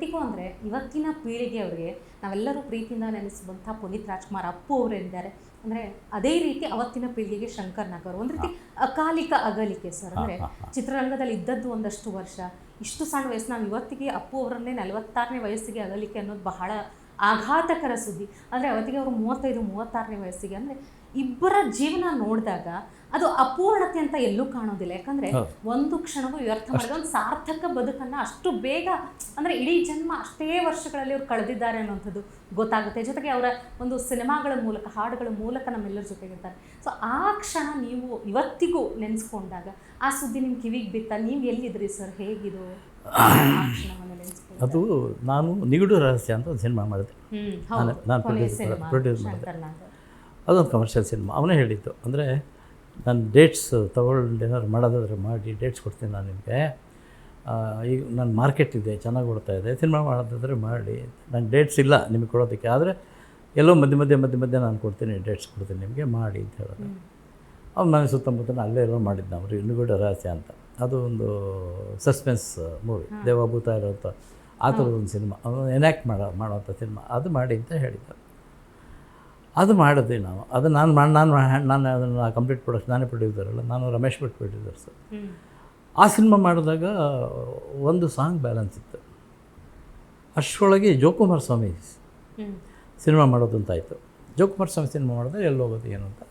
ಇವತ್ತಿಗೂ ಅಂದರೆ ಇವತ್ತಿನ ಪೀಳಿಗೆಯವರಿಗೆ ನಾವೆಲ್ಲರೂ ಪ್ರೀತಿಯಿಂದ ನೆನೆಸುವಂಥ ಪುನೀತ್ ರಾಜ್ಕುಮಾರ್ ಅಪ್ಪು ಅವರಿದ್ದಾರೆ ಅಂದರೆ ಅದೇ ರೀತಿ ಅವತ್ತಿನ ಪೀಳಿಗೆಗೆ ಶಂಕರ್ ನಾಗ್ ಅವರು ಒಂದು ರೀತಿ ಅಕಾಲಿಕ ಅಗಲಿಕೆ ಸರ್. ಅಂದರೆ ಚಿತ್ರರಂಗದಲ್ಲಿ ಇದ್ದದ್ದು ಒಂದಷ್ಟು ವರ್ಷ. ಇಷ್ಟು ಸಣ್ಣ ವಯಸ್ಸು ನಾವು ಇವತ್ತಿಗೆ ಅಪ್ಪು ಅವರನ್ನೇ ನಲವತ್ತಾರನೇ ವಯಸ್ಸಿಗೆ ಅಗಲಿಕೆ ಅನ್ನೋದು ಬಹಳ ಆಘಾತಕರ ಸುದ್ದಿ. ಅಂದರೆ ಅವತ್ತಿಗೆ ಅವರು ಮೂವತ್ತೈದು ಮೂವತ್ತಾರನೇ ವಯಸ್ಸಿಗೆ. ಅಂದರೆ ಇಬ್ಬರ ಜೀವನ ನೋಡಿದಾಗ ಅದು ಅಪೂರ್ಣತೆ ಅಂತ ಎಲ್ಲೂ ಕಾಣೋದಿಲ್ಲ. ಯಾಕಂದ್ರೆ ಒಂದು ಕ್ಷಣವೂ ವ್ಯರ್ಥ ಮಾಡಿದ ಒಂದು ಸಾರ್ಥಕ ಬದುಕನ್ನ ಅಷ್ಟು ಬೇಗ ಅಂದ್ರೆ ಇಡೀ ಜನ್ಮ ಅಷ್ಟೇ ವರ್ಷಗಳಲ್ಲಿ ಅವ್ರು ಕಳೆದಿದ್ದಾರೆ ಅನ್ನೋಂಥದ್ದು ಗೊತ್ತಾಗುತ್ತೆ. ಜೊತೆಗೆ ಅವರ ಒಂದು ಸಿನಿಮಾಗಳ ಮೂಲಕ ಹಾಡುಗಳ ಮೂಲಕ ನಮ್ಮೆಲ್ಲರ ಜೊತೆಗಿರ್ತಾರೆ ಸೊ ಆ ಕ್ಷಣ ನೀವು ಇವತ್ತಿಗೂ ನೆನೆಸ್ಕೊಂಡಾಗ ಆ ಸುದ್ದಿ ನಿಮ್ಮ ಕಿವಿಗೆ ಬಿತ್ತ ನೀವು ಎಲ್ಲಿದ್ರಿ ಸರ್? ಹೇಗಿದು? ಅದು ನಾನು ನಿಗಡು ರಹಸ್ಯ ಅಂತ ಒಂದು ಸಿನಿಮಾ ಮಾಡಿದೆ. ನಾನು ಪ್ರೊಡ್ಯೂಸ್ ಮಾಡಿದೆ. ಅದೊಂದು ಕಮರ್ಷಿಯಲ್ ಸಿನಿಮಾ ಅವನೇ ಹೇಳಿದ್ದು ಅಂದರೆ ನಾನು ಡೇಟ್ಸ್ ತೊಗೊಂಡು ಏನಾದ್ರು ಮಾಡೋದಾದ್ರೆ ಮಾಡಿ ಡೇಟ್ಸ್ ಕೊಡ್ತೀನಿ ನಾನು ನಿಮಗೆ. ಈಗ ನನ್ನ ಮಾರ್ಕೆಟ್ ಇದೆ ಚೆನ್ನಾಗಿ ಓಡ್ತಾ ಇದೆ ಸಿನಿಮಾ ಮಾಡೋದಾದರೆ ಮಾಡಿ. ನಂಗೆ ಡೇಟ್ಸ್ ಇಲ್ಲ ನಿಮಗೆ ಕೊಡೋದಕ್ಕೆ ಆದರೆ ಎಲ್ಲೋ ಮಧ್ಯೆ ಮಧ್ಯೆ ಮಧ್ಯೆ ಮಧ್ಯೆ ನಾನು ಕೊಡ್ತೀನಿ ಡೇಟ್ಸ್ ಕೊಡ್ತೀನಿ ನಿಮಗೆ ಮಾಡಿ ಅಂತ ಹೇಳೋದು ಅವ್ನು ನಾನು ಸುತ್ತಮುತ್ತ ಅಲ್ಲೇ ಎಲ್ಲೋ ಮಾಡಿದ್ದು ನಾವು ಇನ್ನುಗೂಡ ರಹಸ್ಯ ಅಂತ. ಅದು ಒಂದು ಸಸ್ಪೆನ್ಸ್ ಮೂವಿ ದೇವಭೂತ ಇರೋಂಥ ಆ ಥರದ ಒಂದು ಸಿನಿಮಾ ಅವನು ಎನ್ಯಾಕ್ಟ್ ಮಾಡೋ ಮಾಡೋವಂಥ ಸಿನಿಮಾ ಅದು ಮಾಡಿ ಅಂತ ಹೇಳಿದ್ದ ಅದು ಮಾಡಿದ್ವಿ ನಾವು ಅದು ನಾನು ಮಾಡಿ ನಾನು ನಾನು ಅದನ್ನು ಕಂಪ್ಲೀಟ್ ಪ್ರೊಡಕ್ಷನ್ ನಾನೇ ಪ್ರೊಡ್ಯೂಸರ್ ಅಲ್ಲ. ನಾನು ರಮೇಶ್ ಭಟ್ ಪ್ರೊಡ್ಯೂಸರ್ ಸರ್. ಆ ಸಿನಿಮಾ ಮಾಡಿದಾಗ ಒಂದು ಸಾಂಗ್ ಬ್ಯಾಲೆನ್ಸ್ ಇತ್ತು. ಅಷ್ಟರೊಳಗೆ ಜೋಕುಮಾರ್ ಸ್ವಾಮಿ ಸಿನಿಮಾ ಮಾಡೋದು ಅಂತ ಆಯಿತು ಜೋಕುಮಾರ್ ಸ್ವಾಮಿ ಸಿನಿಮಾ ಮಾಡಿದ್ರೆ ಎಲ್ಲಿ ಹೋಗೋದು ಏನು ಅಂತ.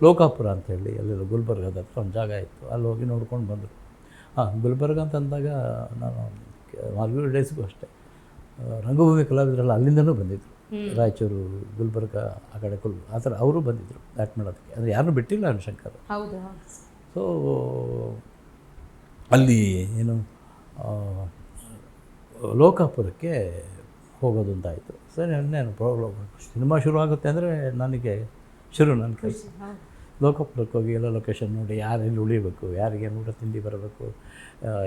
ಲೋಕಾಪುರ ಅಂತ ಹೇಳಿ ಎಲ್ಲೆಲ್ಲ ಗುಲ್ಬರ್ಗದ ಹತ್ರ ಒಂದು ಜಾಗ ಇತ್ತು. ಅಲ್ಲಿ ಹೋಗಿ ನೋಡ್ಕೊಂಡು ಬಂದರು. ಹಾಂ ಗುಲ್ಬರ್ಗ ಅಂತ ಅಂದಾಗ ನಾನು ಮಾಲ್ಗೂರು ಡೇಸ್ಗೂ ಅಷ್ಟೇ. ರಂಗಭೂಮಿ ಕಲಾವಿದರೆಲ್ಲ ಅಲ್ಲಿಂದನೂ ಬಂದಿದ್ದರು ರಾಯಚೂರು ಗುಲ್ಬರ್ಗ ಆ ಕಡೆ ಕುಲ್ ಆ ಥರ ಅವರು ಬಂದಿದ್ದರು ಆ್ಯಕ್ಟ್ ಮಾಡೋದಕ್ಕೆ. ಅಂದರೆ ಯಾರನ್ನೂ ಬಿಟ್ಟಿಲ್ಲ ನಾನು ಶಂಕರ್ ಸೊ ಅಲ್ಲಿ ಏನು ಲೋಕಾಪುರಕ್ಕೆ ಹೋಗೋದು ಅಂತಾಯಿತು ಸರಿ ನಾನು ಪ್ರಾಬ್ಲಮ್ ಸಿನಿಮಾ ಶುರು ಆಗುತ್ತೆ ಅಂದರೆ ನನಗೆ ಶುರು ನನ್ನ ಕೆಲಸ ಲೋಕಾಪುರಕ್ಕೆ ಹೋಗಿ ಎಲ್ಲ ಲೊಕೇಶನ್ ನೋಡಿ ಯಾರೆಲ್ಲಿ ಉಳಿಬೇಕು ಯಾರಿಗೆ ಊಟ ತಿಂಡಿ ಬರಬೇಕು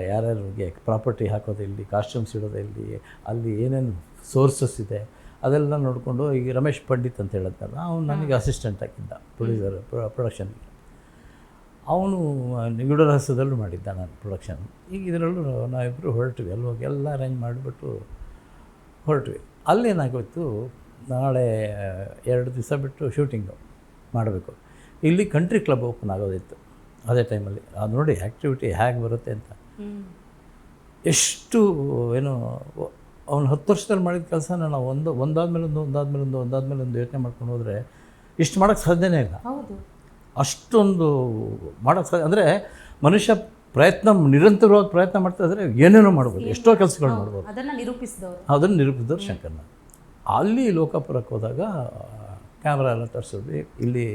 ಯಾರ್ಯಾರಿಗೆ ಪ್ರಾಪರ್ಟಿ ಹಾಕೋದು ಇಲ್ಲಿ ಕಾಸ್ಟ್ಯೂಮ್ಸ್ ಇಡೋದು ಇಲ್ಲಿ ಅಲ್ಲಿ ಏನೇನು ಸೋರ್ಸಸ್ ಇದೆ ಅದೆಲ್ಲ ನೋಡಿಕೊಂಡು ಈಗ ರಮೇಶ್ ಪಂಡಿತ್ ಅಂತ ಹೇಳಿದ್ನಲ್ಲ ಅವನು ನನಗೆ ಅಸಿಸ್ಟೆಂಟ್ ಆಗಿದ್ದ ಪ್ರೊಡ್ಯೂಸರ್ ಪ್ರೊಡಕ್ಷನ್ಗೆ ಅವನು ನಿಗೂಢ ರಹಸ್ಯದಲ್ಲೂ ಮಾಡಿದ್ದ ನಾನು ಪ್ರೊಡಕ್ಷನ್ ಈಗ ಇದರಲ್ಲೂ ನಾವಿಬ್ಬರು ಹೊರಟ್ವಿ ಅಲ್ಲಿ ಹೋಗಿ ಎಲ್ಲ ಅರೇಂಜ್ ಮಾಡಿಬಿಟ್ಟು ಹೊರಟ್ವಿ. ಅಲ್ಲೇನಾಗೋಯ್ತು ನಾಳೆ ಎರಡು ದಿವಸ ಬಿಟ್ಟು ಶೂಟಿಂಗು ಮಾಡಬೇಕು. ಇಲ್ಲಿ ಕಂಟ್ರಿ ಕ್ಲಬ್ ಓಪನ್ ಆಗೋದಿತ್ತು ಅದೇ ಟೈಮಲ್ಲಿ ಅದು ನೋಡಿ ಆ್ಯಕ್ಟಿವಿಟಿ ಹೇಗೆ ಬರುತ್ತೆ ಅಂತ. ಎಷ್ಟು ಏನು ಅವ್ನು ಹತ್ತು ವರ್ಷದಲ್ಲಿ ಮಾಡಿದ ಕೆಲಸನ ನಾವು ಒಂದು ಒಂದಾದ್ಮೇಲೆ ಒಂದು ಒಂದಾದ್ಮೇಲೆ ಒಂದು ಒಂದಾದ್ಮೇಲೆ ಒಂದು ಯೋಚನೆ ಮಾಡ್ಕೊಂಡು ಹೋದರೆ ಇಷ್ಟು ಮಾಡೋಕ್ಕೆ ಸಾಧ್ಯನೇ ಇಲ್ಲ. ಹೌದು. ಅಷ್ಟೊಂದು ಮಾಡೋಕ್ಕೆ ಸಾಧ್ಯ ಅಂದರೆ ಮನುಷ್ಯ ಪ್ರಯತ್ನ ನಿರಂತರವಾಗಿ ಪ್ರಯತ್ನ ಮಾಡ್ತಾ ಇದ್ದರೆ ಏನೇನೋ ಮಾಡ್ಬೋದು ಎಷ್ಟೋ ಕೆಲಸಗಳು ಮಾಡ್ಬೋದು. ಅದನ್ನು ನಿರೂಪಿಸಿದವರು. ಅದನ್ನು ನಿರೂಪಿಸಿದವರು ಶಂಕರ್ನ. ಅಲ್ಲಿ ಲೋಕಾಪುರಕ್ಕೆ ಹೋದಾಗ ಕ್ಯಾಮ್ರಾ ಎಲ್ಲ ತರಿಸಿದ್ವಿ. ಇಲ್ಲಿ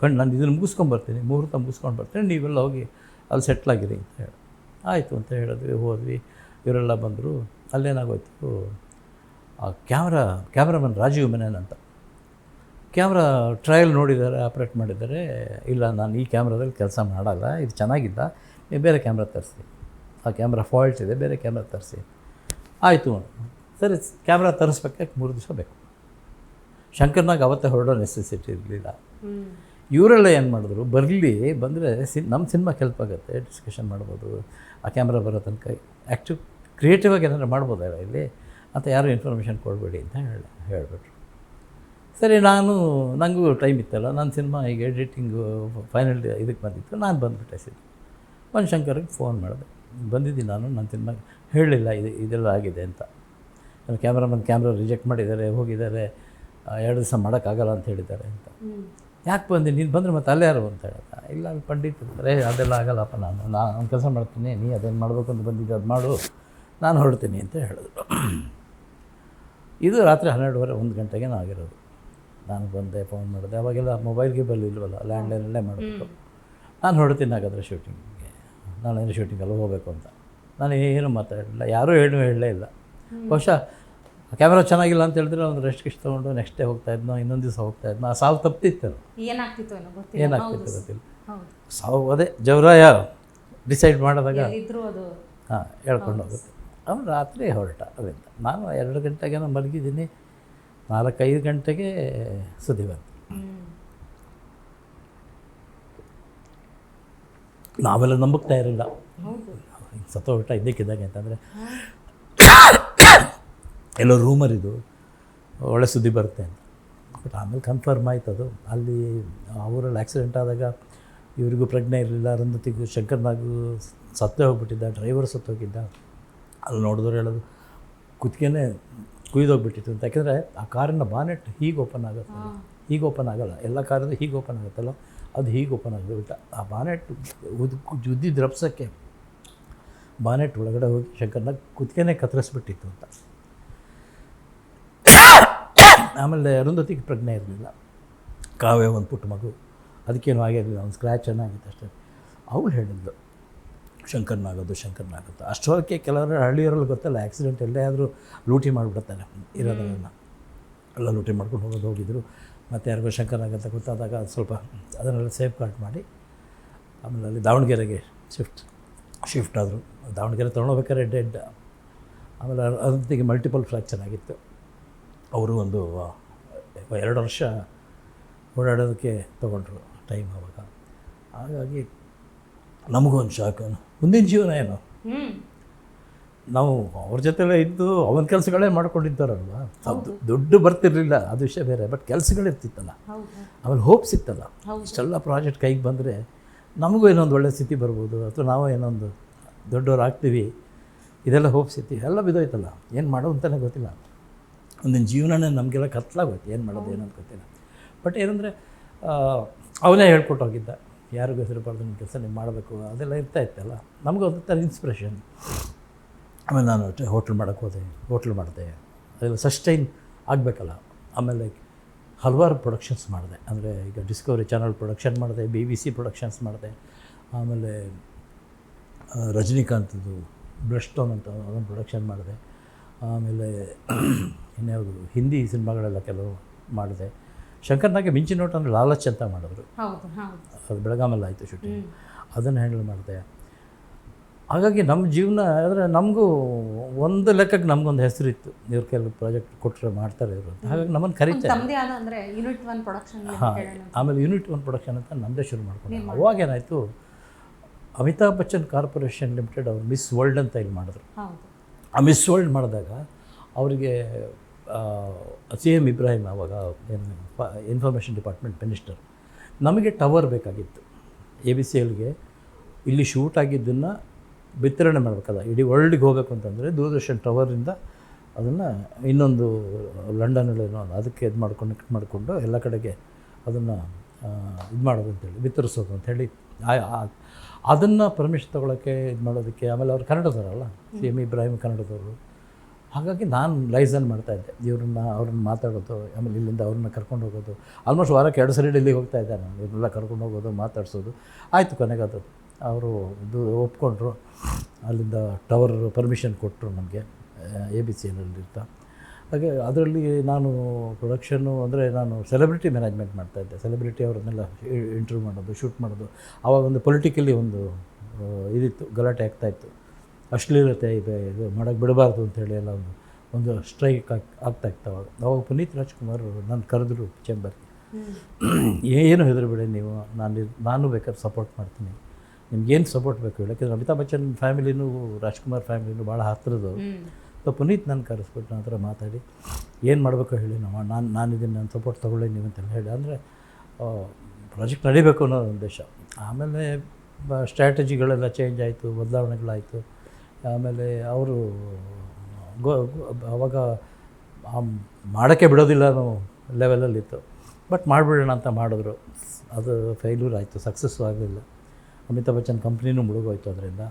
ಕಣ್ಣು ನಾನು ಇದನ್ನು ಮುಗಿಸ್ಕೊಂಬರ್ತೀನಿ ಮುಹೂರ್ತ ಮುಗಿಸ್ಕೊಂಡು ಬರ್ತೀನಿ ನೀವೆಲ್ಲ ಹೋಗಿ ಅಲ್ಲಿ ಸೆಟ್ಲಾಗಿರಿ ಅಂತ ಹೇಳಿ. ಆಯಿತು ಅಂತ ಹೇಳಿದ್ವಿ ಹೋದ್ವಿ. ಇವರೆಲ್ಲ ಬಂದರು ಅಲ್ಲೇನಾಗೋಯ್ತು? ಆ ಕ್ಯಾಮ್ರಾ ಕ್ಯಾಮ್ರಾಮನ್ ರಾಜೀವ್ ಮೆನನ್ ಅಂತ. ಕ್ಯಾಮ್ರಾ ಟ್ರಯಲ್ ನೋಡಿದ್ದಾರೆ ಆಪ್ರೇಟ್ ಮಾಡಿದ್ದಾರೆ. ಇಲ್ಲ ನಾನು ಈ ಕ್ಯಾಮ್ರಾದಲ್ಲಿ ಕೆಲಸ ಮಾಡಲ್ಲ ಇದು ಚೆನ್ನಾಗಿಲ್ಲ ನೀವು ಬೇರೆ ಕ್ಯಾಮ್ರಾ ತರಿಸಿ. ಆ ಕ್ಯಾಮ್ರಾ ಫಾಲ್ಟ್ ಇದೆ ಬೇರೆ ಕ್ಯಾಮ್ರಾ ತರಿಸಿ. ಆಯಿತು ಸರಿ ಕ್ಯಾಮ್ರಾ ತರಿಸ್ಬೇಕಾಗಿ ಮೂರು ದಿವಸ ಬೇಕು. ಶಂಕರ್ನಾಗ ಅವತ್ತೇ ಹೊರಡೋ ನೆಸೆಸಿಟಿ ಇರಲಿಲ್ಲ. ಇವರೆಲ್ಲ ಏನು ಮಾಡಿದ್ರು ಬರಲಿ ಬಂದರೆ ಸಿನ್ ನಮ್ಮ ಸಿನಿಮಾ ಹೆಲ್ಪ್ ಆಗುತ್ತೆ ಡಿಸ್ಕಷನ್ ಮಾಡ್ಬೋದು. ಆ ಕ್ಯಾಮ್ರಾ ಬರೋ ತನಕ ಆ್ಯಕ್ಟಿವ್ ಕ್ರಿಯೇಟಿವ್ ಆಗಿ ಏನಾದ್ರು ಮಾಡ್ಬೋದಲ್ಲ ಇಲ್ಲಿ? ಅಂತ ಯಾರು ಇನ್ಫಾರ್ಮೇಷನ್ ಕೊಡಬೇಡಿ ಅಂತ ಹೇಳಿ ಹೇಳಿಬಿಟ್ರು. ಸರಿ ನಾನು ನನಗೂ ಟೈಮ್ ಇತ್ತಲ್ಲ. ನನ್ನ ಸಿನಿಮಾ ಈಗ ಎಡಿಟಿಂಗು ಫೈನಲ್ ಇದಕ್ಕೆ ಬಂದಿತ್ತು. ನಾನು ಬಂದುಬಿಟ್ಟೆ ಸಿನಿಮಾ ಒಂದು ಶಂಕರ್ಗೆ ಫೋನ್ ಮಾಡಿದೆ. ಬಂದಿದ್ದೀನಿ ನಾನು ನನ್ನ ಸಿನಿಮಾ ಹೇಳಲಿಲ್ಲ ಇದು ಇದೆಲ್ಲ ಆಗಿದೆ ಅಂತ. ನನ್ನ ಕ್ಯಾಮ್ರಾಮನ್ ಕ್ಯಾಮ್ರಾ ರಿಜೆಕ್ಟ್ ಮಾಡಿದ್ದಾರೆ ಹೋಗಿದ್ದಾರೆ. ಎರಡು ದಿವಸ ಮಾಡೋಕ್ಕಾಗಲ್ಲ ಅಂತ ಹೇಳಿದ್ದಾರೆ ಅಂತ. ಯಾಕೆ ಬಂದು? ನೀನು ಬಂದರೆ ಮತ್ತೆ ಅಲ್ಲೇ ಯಾರು ಅಂತ ಹೇಳಿದ? ಇಲ್ಲ ಪಂಡಿತ್ ಇರ್ತಾರೆ. ಅದೆಲ್ಲ ಆಗಲ್ಲಪ್ಪ ನಾನು. ನಾನು ಕೆಲಸ ಮಾಡ್ತೀನಿ ನೀ ಅದೇನು ಮಾಡಬೇಕು ಅಂತ ಬಂದಿದ್ದೆ ಅದು ಮಾಡು. ನಾನು ಹೊರಡ್ತೀನಿ ಅಂತ ಹೇಳಿದ್ರು. ಇದು ರಾತ್ರಿ ಹನ್ನೆರಡುವರೆ ಒಂದು ಗಂಟೆಗೆ ಆಗಿರೋದು. ನಾನು ಬಂದೆ ಫೋನ್ ಮಾಡಿದೆ. ಅವಾಗೆಲ್ಲ ಮೊಬೈಲ್ಗೆ ಬಲ್ ಇಲ್ವಲ್ಲ ಲ್ಯಾಂಡ್ಲೈನಲ್ಲೇ ಮಾಡಬೇಕು ನಾನು ಹೊರಡ್ತೀನಿ ಹಾಗಾದರೆ ಶೂಟಿಂಗಿಗೆ ಏನು ಶೂಟಿಂಗಲ್ಲಿ ಹೋಗಬೇಕು ಅಂತ. ನಾನು ಏನು ಮಾತಾಡಲಿಲ್ಲ ಯಾರೂ ಹೇಳು ಹೇಳಲೇ ಇಲ್ಲ. ಬಹುಶಃ ಕ್ಯಾಮ್ರಾ ಚೆನ್ನಾಗಿಲ್ಲ ಅಂತ ಹೇಳಿದ್ರೆ ಒಂದು ರೆಸ್ಟ್ ಗಿಸ್ಟ್ ತೊಗೊಂಡು ನೆಕ್ಸ್ಟ್ ಡೇ ಹೋಗ್ತಾ ಇದ್ನೋ ಇನ್ನೊಂದು ದಿವಸ ಹೋಗ್ತಾ ಇದ್ನೋ ಆ ಸಾವು ತಪ್ಪಿತ್ತು ಏನಾಗ್ತಿತ್ತು ಏನಾಗ್ತಿತ್ತು ಗೊತ್ತಿಲ್ಲ. ಸಾವು ಅದೇ ಜವರಾಯ ಡಿಸೈಡ್ ಮಾಡಿದಾಗ ಹಾಂ ಹೇಳ್ಕೊಂಡು ಹೋಗುತ್ತೆ. ಅವನು ರಾತ್ರಿ ಹೊರಟ ಅದರಿಂದ ನಾನು ಎರಡು ಗಂಟೆಗೇನೋ ಮಲಗಿದ್ದೀನಿ ನಾಲ್ಕೈದು ಗಂಟೆಗೆ ಸುದ್ದಿ ಬಂತು. ನಾವೆಲ್ಲ ನಂಬಕ್ತಾ ಇರಲಿಲ್ಲ. ಹೌದು. ಸತ್ತೋಗ್ಬಿಟ್ಟ ಇದ್ದಕ್ಕಿದ್ದಾಗೆ ಅಂತಂದರೆ ಎಲ್ಲೋ ರೂಮರ್ ಇದು ಒಳ್ಳೆ ಸುದ್ದಿ ಬರುತ್ತೆ ಅಂತ. ಬಟ್ ಆಮೇಲೆ ಕನ್ಫರ್ಮ್ ಆಯ್ತು ಅದು. ಅಲ್ಲಿ ಅವರಲ್ಲಿ ಆಕ್ಸಿಡೆಂಟ್ ಆದಾಗ ಇವರಿಗೂ ಪ್ರಜ್ಞೆ ಇರಲಿಲ್ಲ ರಂಧತಿಗೂ ಶಂಕರ್ನಾಗೂ ಸತ್ತೇ ಹೋಗ್ಬಿಟ್ಟಿದ್ದ ಡ್ರೈವರ್ ಸತ್ತೋಗಿದ್ದ. ಅಲ್ಲಿ ನೋಡಿದ್ರೆ ಹೇಳೋದು ಕುತ್ತಿಗೆನೇ ಕುಯ್ದೋಗ್ಬಿಟ್ಟಿತ್ತು ಅಂತ. ಯಾಕೆಂದರೆ ಆ ಕಾರಿನ ಬಾನೆಟ್ ಹೀಗೆ ಓಪನ್ ಆಗುತ್ತೆ. ಹೀಗೆ ಓಪನ್ ಆಗಲ್ಲ. ಎಲ್ಲ ಕಾರದ್ದು ಹೀಗೆ ಓಪನ್ ಆಗುತ್ತಲ್ಲ? ಅದು ಹೀಗೆ ಓಪನ್ ಆಗಿಬಿಟ್ಟ ಆ ಬಾನೆಟ್ ಉದ್ ಉದ್ದಿದ್ದು ದ್ರಪ್ಸಕ್ಕೆ ಬಾನೆಟ್ ಒಳಗಡೆ ಹೋಗಿ ಶಂಕರ್ನ ಕುತ್ತಿಗೆನೇ ಕತ್ತರಿಸ್ಬಿಟ್ಟಿತ್ತು ಅಂತ. ಆಮೇಲೆ ಅರುಂಧತಿಗೆ ಪ್ರಜ್ಞೆ ಇರಲಿಲ್ಲ. ಕಾವ್ಯ ಒಂದು ಪುಟ್ಟ ಮಗು. ಅದಕ್ಕೇನು ಆಗಿರಲಿಲ್ಲ ಒಂದು ಸ್ಕ್ರ್ಯಾಚ್ ಚೆನ್ನಾಗಿತ್ತು ಅಷ್ಟೇ. ಅವಳು ಹೇಳಿದ್ಲು ಶಂಕರ್ನಾಗೋದು ಶಂಕರ್ನಾಗುತ್ತೆ ಅಷ್ಟೊಳಕ್ಕೆ ಕೆಲವರು ಹಳ್ಳಿಯವರಲ್ಲಿ ಗೊತ್ತಲ್ಲ ಆ್ಯಕ್ಸಿಡೆಂಟ್ ಎಲ್ಲೇ ಆದರೂ ಲೂಟಿ ಮಾಡಿಬಿಡ್ತಾರೆ ಇರೋದನ್ನು ಎಲ್ಲ ಲೂಟಿ ಮಾಡ್ಕೊಂಡು ಹೋಗೋದು, ಹೋಗಿದ್ರು. ಮತ್ತು ಯಾರಿಗೋ ಶಂಕರ್ನಾಗಂತ ಗೊತ್ತಾದಾಗ ಅದು ಸ್ವಲ್ಪ ಅದನ್ನೆಲ್ಲ ಸೇಫ್ ಗಾರ್ಡ್ ಮಾಡಿ, ಆಮೇಲೆ ಅಲ್ಲಿ ದಾವಣಗೆರೆಗೆ ಶಿಫ್ಟ್ ಶಿಫ್ಟ್ ಆದರು. ದಾವಣಗೆರೆ ತೊಗೊಂಡೋಗ್ಬೇಕಾದ್ರೆ ಡೆಡ್ ಆಮೇಲೆ ಅದಂತಿಗೆ ಮಲ್ಟಿಪಲ್ ಫ್ರ್ಯಾಕ್ಚರ್ ಆಗಿತ್ತು. ಅವರು ಒಂದು, ಎರಡು ವರ್ಷ ಓಡಾಡೋದಕ್ಕೆ ತೊಗೊಂಡ್ರು ಟೈಮ್ ಆವಾಗ. ಹಾಗಾಗಿ ನಮಗೂ ಒಂದು ಶಾಕ್ ಮುಂದಿನ ಜೀವನ ಏನು? ನಾವು ಅವ್ರ ಜೊತೆಲೇ ಇದ್ದು ಅವನ ಕೆಲಸಗಳೇ ಮಾಡ್ಕೊಂಡಿದ್ದಾರಲ್ವಾ? ಹೌದು. ದುಡ್ಡು ಬರ್ತಿರ್ಲಿಲ್ಲ ಅದು ವಿಷಯ ಬೇರೆ ಬಟ್ ಕೆಲಸಗಳಿರ್ತಿತ್ತಲ್ಲ ಆಮೇಲೆ ಹೋಪ್ ಸಿಕ್ತಲ್ಲ. ಇಷ್ಟೆಲ್ಲ ಪ್ರಾಜೆಕ್ಟ್ ಕೈಗೆ ಬಂದರೆ ನಮಗೂ ಏನೊಂದು ಒಳ್ಳೆ ಸ್ಥಿತಿ ಬರ್ಬೋದು ಅಥವಾ ನಾವು ಏನೊಂದು ದೊಡ್ಡವರಾಗ್ತೀವಿ ಇದೆಲ್ಲ ಹೋಪ್ ಸ್ಥಿತಿ ಎಲ್ಲ ಬಿದ್ದೋಯ್ತಲ್ಲ. ಏನು ಮಾಡೋ ಅಂತಲೇ ಗೊತ್ತಿಲ್ಲ. ಒಂದಿನ ಜೀವನನೇ ನಮಗೆಲ್ಲ ಕತ್ಲಾಗೋಯ್ತು. ಏನು ಮಾಡೋದು ಏನಂತ ಗೊತ್ತಿಲ್ಲ. ಬಟ್ ಏನಂದರೆ ಅವನೇ ಹೇಳ್ಕೊಟ್ಟು ಹೋಗಿದ್ದ. ಯಾರಿಗೂ ಹೆಸರುಬಾರ್ದು ನಿಮ್ಮ ಕೆಲಸ ನೀವು ಮಾಡಬೇಕು, ಅದೆಲ್ಲ ಇರ್ತಾ ಇತ್ತಲ್ಲ? ನಮಗೂ ಒಂದು ಥರ ಇನ್ಸ್ಪಿರೇಷನ್ ಆಮೇಲೆ ನಾನು ಹೋಟ್ಲ್ ಮಾಡೋಕ್ಕೆ ಹೋದೆ, ಹೋಟ್ಲ್ ಮಾಡಿದೆ. ಅದೆಲ್ಲ ಸಸ್ಟೈನ್ ಆಗಬೇಕಲ್ಲ. ಆಮೇಲೆ ಹಲವಾರು ಪ್ರೊಡಕ್ಷನ್ಸ್ ಮಾಡಿದೆ. ಅಂದರೆ ಈಗ ಡಿಸ್ಕವರಿ ಚಾನಲ್ ಪ್ರೊಡಕ್ಷನ್ ಮಾಡಿದೆ ಬಿ ಬಿ ಸಿ ಪ್ರೊಡಕ್ಷನ್ಸ್ ಮಾಡಿದೆ. ಆಮೇಲೆ ರಜನಿಕಾಂತದ್ದು ರಜನಿಕಾಂತ್ದು ಬ್ರಷ್ ಟೋನ್ ಅಂತ ಅದನ್ನು ಪ್ರೊಡಕ್ಷನ್ ಮಾಡಿದೆ. ಆಮೇಲೆ, ಇನ್ಯಾವುದು ಹಿಂದಿ ಸಿನಿಮಾಗಳೆಲ್ಲ ಕೆಲವು ಮಾಡಿದೆ. ಶಂಕರ್ನಾಗೆ ಮಿಂಚಿ ನೋಟ ಅಂದರೆ ಲಾಲಚ್ ಅಂತ ಮಾಡಿದ್ರು. ಅದು ಬೆಳಗಾಮಲ್ಲಿ ಆಯಿತು ಶೂಟಿಂಗ್. ಅದನ್ನು ಹ್ಯಾಂಡಲ್ ಮಾಡಿದೆ. ಹಾಗಾಗಿ ನಮ್ಮ ಜೀವನ ಅಂದರೆ ನಮಗೂ ಒಂದು ಲೆಕ್ಕಕ್ಕೆ ನಮಗೊಂದು ಹೆಸರಿತ್ತು. ಇವ್ರ ಕೆಲವು ಪ್ರಾಜೆಕ್ಟ್ ಕೊಟ್ಟರೆ ಮಾಡ್ತಾರೆ ಇವರು ಅಂತ. ಹಾಗಾಗಿ ನಮ್ಮನ್ನು ಕರೀತಾರೆ. ಹಾಂ ಆಮೇಲೆ ಯೂನಿಟ್ ಒನ್ ಪ್ರೊಡಕ್ಷನ್ ಅಂತ ನಮ್ಮದೇ ಶುರು ಮಾಡ್ಕೊಂಡು ಅವಾಗೇನಾಯಿತು ಅಮಿತಾಬ್ ಬಚ್ಚನ್ ಕಾರ್ಪೊರೇಷನ್ ಲಿಮಿಟೆಡ್ ಅವ್ರು ಮಿಸ್ ವರ್ಲ್ಡ್ ಅಂತ ಇಲ್ಲಿ ಮಾಡಿದ್ರು. ಆ ಮಿಸ್ ವರ್ಲ್ಡ್ ಮಾಡಿದಾಗ ಅವರಿಗೆ ಸಿ ಎಂ ಇಬ್ರಾಹಿಂ ಆವಾಗ ಏನು ಇನ್ಫಾರ್ಮೇಷನ್ ಡಿಪಾರ್ಟ್ಮೆಂಟ್ ಮಿನಿಸ್ಟರ್ ನಮಗೆ ಟವರ್ ಬೇಕಾಗಿತ್ತು. ಎ ಬಿ ಸಿ ಎಲ್ಗೆ ಇಲ್ಲಿ ಶೂಟ್ ಆಗಿದ್ದನ್ನು ವಿತರಣೆ ಮಾಡಬೇಕಲ್ಲ ಇಡೀ ವರ್ಲ್ಡ್ಗೆ ಹೋಗಬೇಕು ಅಂತಂದರೆ ದೂರದರ್ಶನ್ ಟವರಿಂದ ಅದನ್ನು ಇನ್ನೊಂದು ಲಂಡನಲ್ಲಿ ಅದಕ್ಕೆ ಇದು ಮಾಡ್ಕೊಂಡು ಕಟ್ ಮಾಡಿಕೊಂಡು ಎಲ್ಲ ಕಡೆಗೆ ಅದನ್ನು ಇದು ಮಾಡೋದು ಅಂತೇಳಿ ವಿತರಿಸೋದು ಅಂಥೇಳಿ ಅದನ್ನು ಪರ್ಮಿಷನ್ ತೊಗೊಳಕ್ಕೆ ಇದು ಮಾಡೋದಕ್ಕೆ ಆಮೇಲೆ ಅವ್ರು ಕನ್ನಡದವರಲ್ಲ ಸಿ ಎಂ ಇಬ್ರಾಹಿಂ ಕನ್ನಡದವರು. ಹಾಗಾಗಿ ನಾನು ಲೈಸನ್ ಮಾಡ್ತಾಯಿದ್ದೆ ಇವ್ರನ್ನ, ಅವ್ರನ್ನ ಮಾತಾಡೋದು, ಆಮೇಲೆ ಇಲ್ಲಿಂದ ಅವ್ರನ್ನ ಕರ್ಕೊಂಡು ಹೋಗೋದು. ಆಲ್ಮೋಸ್ಟ್ ವಾರಕ್ಕೆ ಎರಡು ಸರಿ ಡೆಲ್ಲಿಗೆ ಹೋಗ್ತಾ ಇದ್ದೆ ನಾನು ಇವ್ರನ್ನೆಲ್ಲ ಕರ್ಕೊಂಡು ಹೋಗೋದು, ಮಾತಾಡ್ಸೋದು. ಆಯಿತು ಕೊನೆಗದು ಅವರು ಇದು ಒಪ್ಕೊಂಡ್ರು. ಅಲ್ಲಿಂದ ಟವರ್ ಪರ್ಮಿಷನ್ ಕೊಟ್ಟರು ನಮಗೆ ಎ ಬಿ ಸಿ ಇರ್ತಾ. ಹಾಗೆ ಅದರಲ್ಲಿ ನಾನು ಪ್ರೊಡಕ್ಷನ್ನು ಅಂದರೆ ನಾನು ಸೆಲೆಬ್ರಿಟಿ ಮ್ಯಾನೇಜ್ಮೆಂಟ್ ಮಾಡ್ತಾ ಇದ್ದೆ. ಸೆಲೆಬ್ರಿಟಿ ಅವ್ರನ್ನೆಲ್ಲ ಇಂಟರ್ವ್ಯೂ ಮಾಡೋದು ಶೂಟ್ ಮಾಡೋದು. ಆವಾಗ ಒಂದು ಪೊಲಿಟಿಕಲಿ ಒಂದು ಇದಿತ್ತು, ಗಲಾಟೆ ಆಗ್ತಾಯಿತ್ತು ಅಶ್ಲೀಲತೆ ಇದೆ ಇದು ಮಾಡೋಕ್ಕೆ ಬಿಡಬಾರ್ದು ಅಂತೇಳಿ ಎಲ್ಲ ಒಂದು ಒಂದು ಸ್ಟ್ರೈಕ್ ಆಗ್ ಆಗ್ತಾ ಇತ್ತು ಅವಾಗ. ಅವಾಗ ಪುನೀತ್ ರಾಜ್ಕುಮಾರ್ ನಾನು ಕರೆದ್ರು ಚೇಂಬರ್ಗೆ ಏನು ಹೆದರಬೇಡಿ ನೀವು ನಾನು ನಾನು ಬೇಕಾದ್ರೆ ಸಪೋರ್ಟ್ ಮಾಡ್ತೀನಿ. ನಿಮ್ಗೇನು ಸಪೋರ್ಟ್ ಬೇಕು ಹೇಳಿ ಯಾಕಂದರೆ ಅಮಿತಾಬ್ ಬಚ್ಚನ್ ಫ್ಯಾಮಿಲಿನೂ ರಾಜ್ಕುಮಾರ್ ಫ್ಯಾಮಿಲಿನೂ ಭಾಳ ಹತ್ತಿರದವರು ಸೊ ಪುನೀತ್ ನಾನು ಕರೆಸ್ಬಿಟ್ಟು ನನ್ನ ಹತ್ರ ಮಾತಾಡಿ ಏನು ಮಾಡಬೇಕು ಹೇಳಿ ನಾವು ನಾನು ನಾನಿದ್ದೀನಿ ನಾನು ಸಪೋರ್ಟ್ ತೊಗೊಳ್ಳಿ ನೀವು ಅಂತ ಹೇಳಿ. ಅಂದರೆ ಪ್ರಾಜೆಕ್ಟ್ ನಡಿಬೇಕು ಅನ್ನೋ ಉದ್ದೇಶ. ಆಮೇಲೆ ಸ್ಟ್ರಾಟಜಿಗಳೆಲ್ಲ ಚೇಂಜ್ ಆಯಿತು ಬದಲಾವಣೆಗಳಾಯಿತು. ಆಮೇಲೆ ಅವರು ಗೋ ಅವಾಗ ಮಾಡೋಕ್ಕೆ ಬಿಡೋದಿಲ್ಲ ಅನ್ನೋ ಲೆವೆಲಲ್ಲಿತ್ತು ಬಟ್ ಮಾಡಿಬಿಡೋಣ ಅಂತ ಮಾಡಿದ್ರು. ಅದು ಫೇಲ್ಯೂರ್ ಆಯಿತು ಸಕ್ಸಸ್ ಆಗಲಿಲ್ಲ. ಅಮಿತಾಬ್ ಬಚ್ಚನ್ ಕಂಪ್ನಿನೂ ಮುಳುಗೋಯ್ತು ಅದರಿಂದ.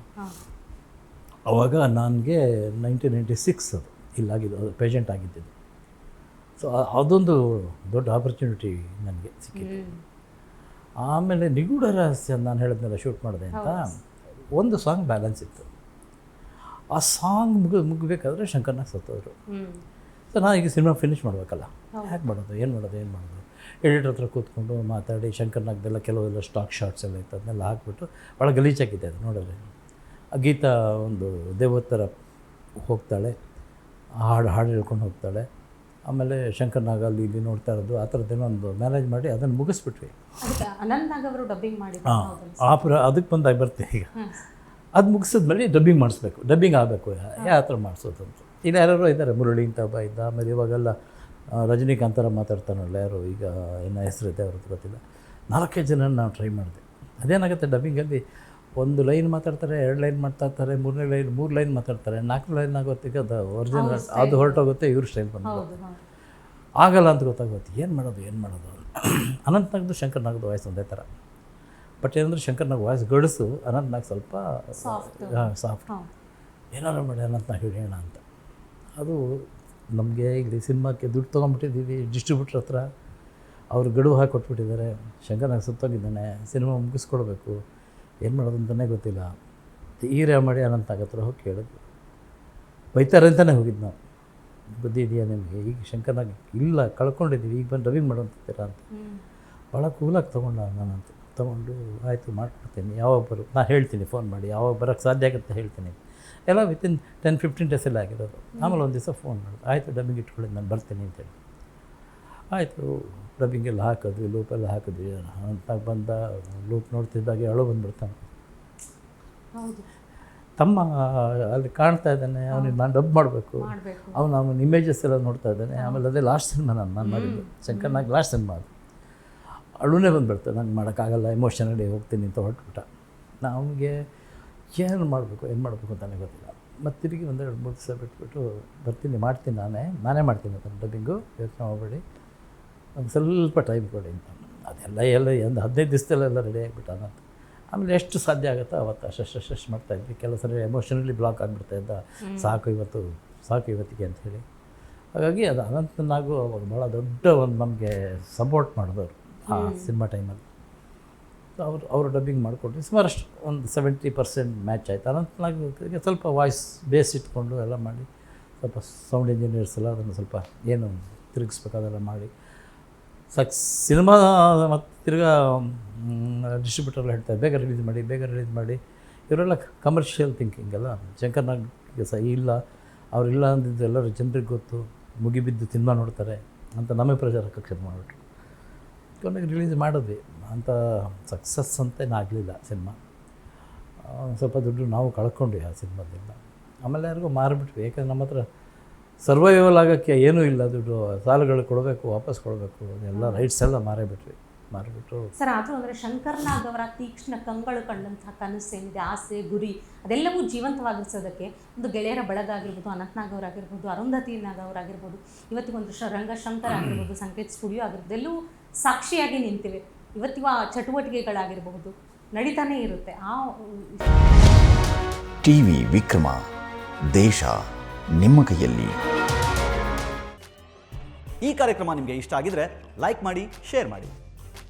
ಅವಾಗ ನನಗೆ ನೈನ್ಟೀನ್ ನೈಂಟಿ ಸಿಕ್ಸ್ ಅದು ಇಲ್ಲಾಗಿದ್ದು ಅದು ಪೇಷೆಂಟ್ ಆಗಿದ್ದಿದ್ದು. ಸೊ ಅದೊಂದು ದೊಡ್ಡ ಆಪರ್ಚುನಿಟಿ ನನಗೆ ಸಿಕ್ಕಿತ್ತು ಆಮೇಲೆ ನಿಗೂಢ ರಹಸ್ಯ ನಾನು ಹೇಳಿದ್ನೆಲ್ಲ ಶೂಟ್ ಮಾಡಿದೆ ಅಂತ ಒಂದು ಸಾಂಗ್ ಬ್ಯಾಲೆನ್ಸ್ ಇತ್ತು. ಆ ಸಾಂಗ್ ಮುಗಿ ಮುಗಬೇಕಾದ್ರೆ ಶಂಕರ್ನಾಗ್ ಸತ್ತೋದ್ರು. ಸೊ ನಾನು ಈಗ ಸಿನಿಮಾ ಫಿನಿಷ್ ಮಾಡಬೇಕಲ್ಲ? ಹ್ಯಾಕ್ ಮಾಡೋದು ಏನು ಮಾಡೋದು ಏನು ಮಾಡೋದು? ಎಡಿಟರ್ ಹತ್ರ ಕೂತ್ಕೊಂಡು ಮಾತಾಡಿ ಶಂಕರ್ನಾಗ್ದೆಲ್ಲ ಕೆಲವೆಲ್ಲ ಸ್ಟಾಕ್ ಶಾರ್ಟ್ಸ್ ಎಲ್ಲ ಇತ್ತು ಅದನ್ನೆಲ್ಲ ಹಾಕ್ಬಿಟ್ಟು ಭಾಳ ಗಲೀಜಾಗಿದೆ ಅದು ನೋಡಿದ್ರೆ ಆ ಗೀತಾ ಒಂದು ದೇವತ್ತರ ಹೋಗ್ತಾಳೆ ಹಾಡು ಹಾಡು ಹೇಳ್ಕೊಂಡು ಹೋಗ್ತಾಳೆ. ಆಮೇಲೆ ಶಂಕರ್ನಾಗ್ ಅಲ್ಲಿ ಇಲ್ಲಿ ನೋಡ್ತಾ ಇರೋದು ಆ ಥರದ್ದೇನೋ ಒಂದು ಮ್ಯಾನೇಜ್ ಮಾಡಿ ಅದನ್ನು ಮುಗಿಸ್ಬಿಟ್ವಿ. ಅದಕ್ಕೆ ಅನಂತ್ ನಾಗ್ ಅವರು ಡಬ್ಬಿಂಗ್ ಮಾಡಿದ್ರು ಹಾಂ ಆ ಅದಕ್ಕೆ ಬಂದಾಗ ಬರ್ತೀನಿ ಈಗ. ಅದು ಮುಗಿಸಿದ್ಮೇಲೆ ಡಬ್ಬಿಂಗ್ ಮಾಡಿಸ್ಬೇಕು. ಡಬ್ಬಿಂಗ್ ಆಗಬೇಕು. ಯಾವ ಥರ ಮಾಡಿಸೋದು ಅಂತ ಇನ್ನು ಯಾರು ಇದ್ದಾರೆ ಮುರಳಿ ಅಂತ ಒಬ್ಬ ಇದ್ದ ಆಮೇಲೆ ಇವಾಗೆಲ್ಲ ರಜನಿಕಾಂತರ ಮಾತಾಡ್ತಾನಲ್ಲ ಯಾರು ಈಗ ಏನೋ ಹೆಸರಿದೆ ಅವ್ರದ್ದು ಗೊತ್ತಿಲ್ಲ. ನಾಲ್ಕೈದು ಜನ ನಾನು ಟ್ರೈ ಮಾಡಿದೆ. ಅದೇನಾಗುತ್ತೆ ಡಬ್ಬಿಂಗಲ್ಲಿ ಒಂದು ಲೈನ್ ಮಾತಾಡ್ತಾರೆ ಎರಡು ಲೈನ್ ಮಾತಾಡ್ತಾರೆ ಮೂರನೇ ಲೈನ್ ಮೂರು ಲೈನ್ ಮಾತಾಡ್ತಾರೆ ನಾಲ್ಕು ಲೈನ್ ಆಗೋತ್ತಿಗೆ ಅದು ಒರಿಜಿನಲ್ ಅದು ಹೊರಟೋಗುತ್ತೆ ಇವ್ರ ಸ್ಟೈಲ್ ಬಂದು ಆಗಲ್ಲ ಅಂತ ಗೊತ್ತಾಗುತ್ತೆ ಏನು ಮಾಡೋದು ಏನು ಮಾಡೋದು ಅನಂತ್ನಾಗ್ದು ಶಂಕರ್ನಾಗ್ದು ವಾಯ್ಸ್ ಒಂದೇ ಥರ. ಬಟ್ ಏನಂದ್ರೆ ಶಂಕರ್ನಾಗ್ ವಾಯ್ಸ್ ಗಡಸು ಅನಂತ್ನಾಗ್ ಸ್ವಲ್ಪ ಸಾಫ್ಟ್ ಸಾಫ್ಟ್ ಹೌದು ಮಾಡಿ ಮಾಡಿ ನಾ ಹೇಳೋಣ ಅಂತ. ಅದು ನಮಗೆ ಇಲ್ಲಿ ಸಿನಿಮಾಕ್ಕೆ ದುಡ್ಡು ತೊಗೊಂಡ್ಬಿಟ್ಟಿದ್ದೀವಿ ಡಿಸ್ಟ್ರಿಬ್ಯೂಟ್ರ್ ಹತ್ರ. ಅವ್ರು ಗಡುವು ಹಾಕಿ ಕೊಟ್ಬಿಟ್ಟಿದ್ದಾರೆ. ಶಂಕರ್ನಾಗ್ ಸುತ್ತೋಗಿದ್ದಾನೆ ಸಿನಿಮಾ ಮುಗಿಸ್ಕೊಡ್ಬೇಕು. ಏನು ಮಾಡೋದು ಅಂತಲೇ ಗೊತ್ತಿಲ್ಲ. ಈರೇ ಮಾಡಿ ಅನಂತ ಹತ್ರ ಹೋಗಿ ಕೇಳಿದ್ವಿ. ಬೈತಾರೆ ಅಂತಲೇ ಹೋಗಿದ್ದು ನಾವು. ಬುದ್ಧಿ ಇದೆಯಾ ನಿಮಗೆ? ಈಗ ಶಂಕರ್ನಾಗ್ ಇಲ್ಲ ಕಳ್ಕೊಂಡಿದ್ದೀವಿ ಈಗ ಬಂದು ಡಬ್ಬಿಂಗ್ ಮಾಡೋಂತೀರಾ ಅಂತ. ಭಾಳ ಕೂಲಾಗಿ ತೊಗೊಂಡ ನಾನಂತ. ತೊಗೊಂಡು ಆಯಿತು ಮಾಡ್ಕೊಡ್ತೀನಿ ಯಾವಾಗ ಬರು ನಾನು ಹೇಳ್ತೀನಿ ಫೋನ್ ಮಾಡಿ ಯಾವಾಗ ಬರೋಕ್ಕೆ ಸಾಧ್ಯ ಆಗುತ್ತೆ ಹೇಳ್ತೀನಿ. ಎಲ್ಲ ವಿತಿನ್ ಟೆನ್ ಫಿಫ್ಟೀನ್ ಡೇಸಲ್ಲಿ ಆಗಿರೋದು. ಆಮೇಲೆ ಒಂದು ದಿವಸ ಫೋನ್ ಮಾಡಿದೆ ಆಯಿತು ಡಬ್ಬಿಂಗ್ ಇಟ್ಕೊಳ್ಳಿ ನಾನು ಬರ್ತೀನಿ ಅಂತೇಳಿ ಆಯಿತು ಡಬ್ಬಿಂಗೆಲ್ಲ ಹಾಕಿದ್ವಿ ಲೂಪೆಲ್ಲ ಹಾಕಿದ್ವಿ. ಅಂತ ಬಂದ ಲೂಪ್ ನೋಡ್ತಿದ್ದಾಗೆ ಅಳು ಬಂದ್ಬಿಡ್ತಾನೆ ತಮ್ಮ ಅಲ್ಲಿ ಕಾಣ್ತಾ ಇದ್ದಾನೆ ಅವನಿಗೆ ನಾನು ಡಬ್ ಮಾಡಬೇಕು. ಮಾಡಬೇಕು. ಅವನು ಅವನ ಇಮೇಜಸ್ ಎಲ್ಲ ನೋಡ್ತಾ ಇದ್ದಾನೆ. ಆಮೇಲೆ ಅದೇ ಲಾಸ್ಟ್ ಸಿನಿಮಾ ನಾನು ನಾನು ಮಾಡಿದ್ದು. ಶಂಕರ್ನಾಗ್ ಲಾಸ್ಟ್ ಸಿನಿಮಾ ಅದು. ಅಳುನೇ ಬಂದುಬಿಡ್ತು ನಂಗೆ ಮಾಡೋಕ್ಕಾಗಲ್ಲ ಎಮೋಷನಲಿ ಹೋಗ್ತೀನಿ ಅಂತ ಹೊರಟ್ಬಿಟ್ಟ. ನಮಗೆ ಏನು ಮಾಡಬೇಕು ಏನು ಮಾಡಬೇಕು ಅಂತಲೇ ಗೊತ್ತಿಲ್ಲ. ಮತ್ತು ತಿರುಗಿ ಒಂದು ಎರಡು ಮೂರು ದಿವಸ ಬಿಟ್ಬಿಟ್ಟು ಬರ್ತೀನಿ ಮಾಡ್ತೀನಿ ನಾನೇ ನಾನೇ ಮಾಡ್ತೀನಿ ಅದನ್ನು ಡಬ್ಬಿಂಗು ಯೋಚನೆ ಮಾಡಬೇಡಿ. ಒಂದು ಸ್ವಲ್ಪ ಟೈಮ್ ಕೊಡಿ ಅಂತ. ಅದೆಲ್ಲ ಎಲ್ಲ ಒಂದು ಹದಿನೈದು ದಿವಸದಲ್ಲೆಲ್ಲ ರೆಡಿ ಆಗಿಬಿಟ್ಟ ಅಂತ ಆಮೇಲೆ ಎಷ್ಟು ಸಾಧ್ಯ ಆಗುತ್ತೋ ಅವತ್ತು ಅಷ್ಟು ಅಷ್ಟು ಮಾಡ್ತಾಯಿದ್ವಿ ಕೆಲವು ಸರಿ ಎಮೋಷನಲಿ ಬ್ಲಾಕ್ ಆಗಿಬಿಡ್ತಾ ಇದ್ದ. ಸಾಕು ಇವತ್ತು ಸಾಕು ಇವತ್ತಿಗೆ ಅಂತ ಹೇಳಿ. ಹಾಗಾಗಿ ಅದು ಅನಂತನಾಗೂ ಅವಾಗ ಭಾಳ ದೊಡ್ಡ ಒಂದು ನಮಗೆ ಸಪೋರ್ಟ್ ಮಾಡಿದವರು. ಆ ಸಿನಿಮಾ ಟೈಮಲ್ಲಿ. ಅವರು ಅವರು ಡಬ್ಬಿಂಗ್ ಮಾಡಿಕೊಟ್ರು. ಸುಮಾರಷ್ಟು ಒಂದು ಸೆವೆಂಟಿ ಪರ್ಸೆಂಟ್ ಮ್ಯಾಚ್ ಆಯಿತು. ಅನಂತನಾಗ್ ಸ್ವಲ್ಪ ವಾಯ್ಸ್ ಬೇಸ್ ಇಟ್ಕೊಂಡು ಎಲ್ಲ ಮಾಡಿ ಸ್ವಲ್ಪ ಸೌಂಡ್ ಇಂಜಿನಿಯರ್ಸ್ ಎಲ್ಲ ಅದನ್ನು ಸ್ವಲ್ಪ ಏನು ತಿರುಗಿಸ್ಬೇಕು ಮಾಡಿ. ಸಕ್ ಸಿನಿಮಾ ಮತ್ತು ತಿರ್ಗಾ ಡಿಸ್ಟ್ರಿಬ್ಯೂಟರ್ ಹೇಳ್ತಾರೆ ಬೇಗ ರಿಲೀಸ್ ಮಾಡಿ ಬೇಗ ರಿಲೀಸ್ ಮಾಡಿ. ಇವರೆಲ್ಲ ಕಮರ್ಷಿಯಲ್ ಥಿಂಕಿಂಗ್ ಅಲ್ಲ ಶಂಕರ್ನಾಗ್ ಸಹ ಇಲ್ಲ. ಅವರಿಲ್ಲ ಅಂದಿದ್ದು ಎಲ್ಲರೂ ಜನರಿಗೆ ಗೊತ್ತು. ಮುಗಿಬಿದ್ದು ಸಿನಿಮಾ ನೋಡ್ತಾರೆ ಅಂತ ನಮಗೆ ಪ್ರಚಾರಕ್ಕೆ ಕಕ್ಷೆ ಮಾಡಿಬಿಟ್ರು. ಕೊನೆಗೆ ರಿಲೀಸ್ ಮಾಡಿದ್ವಿ. ಅಂತ ಸಕ್ಸಸ್ ಅಂತ ಆಗಲಿಲ್ಲ ಸಿನಿಮಾ. ಸ್ವಲ್ಪ ದುಡ್ಡು ನಾವು ಕಳ್ಕೊಂಡ್ವಿ ಆ ಸಿನಿಮಾದಿಂದ. ಆಮೇಲೆ ಯಾರಿಗೂ ಮಾರಿಬಿಟ್ವಿ. ಯಾಕಂದ್ರೆ ನಮ್ಮ ಹತ್ರ ಸರ್ವೈವಲ್ ಆಗೋಕ್ಕೆ ಏನೂ ಇಲ್ಲ ದುಡ್ಡು. ಸಾಲಗಳು ಕೊಡಬೇಕು, ವಾಪಸ್ ಕೊಡಬೇಕು, ಎಲ್ಲ ರೈಟ್ಸ್ ಎಲ್ಲ ಮಾರೇಬಿಟ್ವಿ. ಮಾರಿಬಿಟ್ಟು ಸರ್ ಆದರೂ ಅಂದರೆ ಶಂಕರ್ನಾಗ್ ಅವರ ತೀಕ್ಷ್ಣ ಕಂಗಳು ಕಂಡಂತಹ ಕನಸು ಏನಿದೆ ಆಸೆ ಗುರಿ ಅದೆಲ್ಲವೂ ಜೀವಂತವಾಗಿರ್ಸೋದಕ್ಕೆ ಒಂದು ಗೆಳೆಯರ ಬಳಗ ಆಗಿರ್ಬೋದು ಅನಂತ್ನಾಗ್ ಅವರಾಗಿರ್ಬೋದು ಅರುಂಧತಿ ನಾಗ್ ಅವರಾಗಿರ್ಬೋದು ಇವತ್ತಿಗೊಂದು ಶ ರಂಗಶಂಕರ್ ಆಗಿರ್ಬೋದು ಸಂಕೇತ್ ಸ್ಟುಡಿಯೋ ಆಗಿರ್ಬೋದು ಎಲ್ಲವೂ ಸಾಕ್ಷಿಯಾಗಿ ನಿಂತಿವೆ. ಇವತ್ತಿಗೂ ಆ ಚಟುವಟಿಕೆಗಳಾಗಿರಬಹುದು ನಡೀತಾನೇ ಇರುತ್ತೆ. ಆ ಟಿವಿ ವಿಕ್ರಮ ದೇಶ ನಿಮ್ಮ ಕೈಯಲ್ಲಿ. ಈ ಕಾರ್ಯಕ್ರಮ ನಿಮಗೆ ಇಷ್ಟ ಆಗಿದ್ರೆ ಲೈಕ್ ಮಾಡಿ ಶೇರ್ ಮಾಡಿ.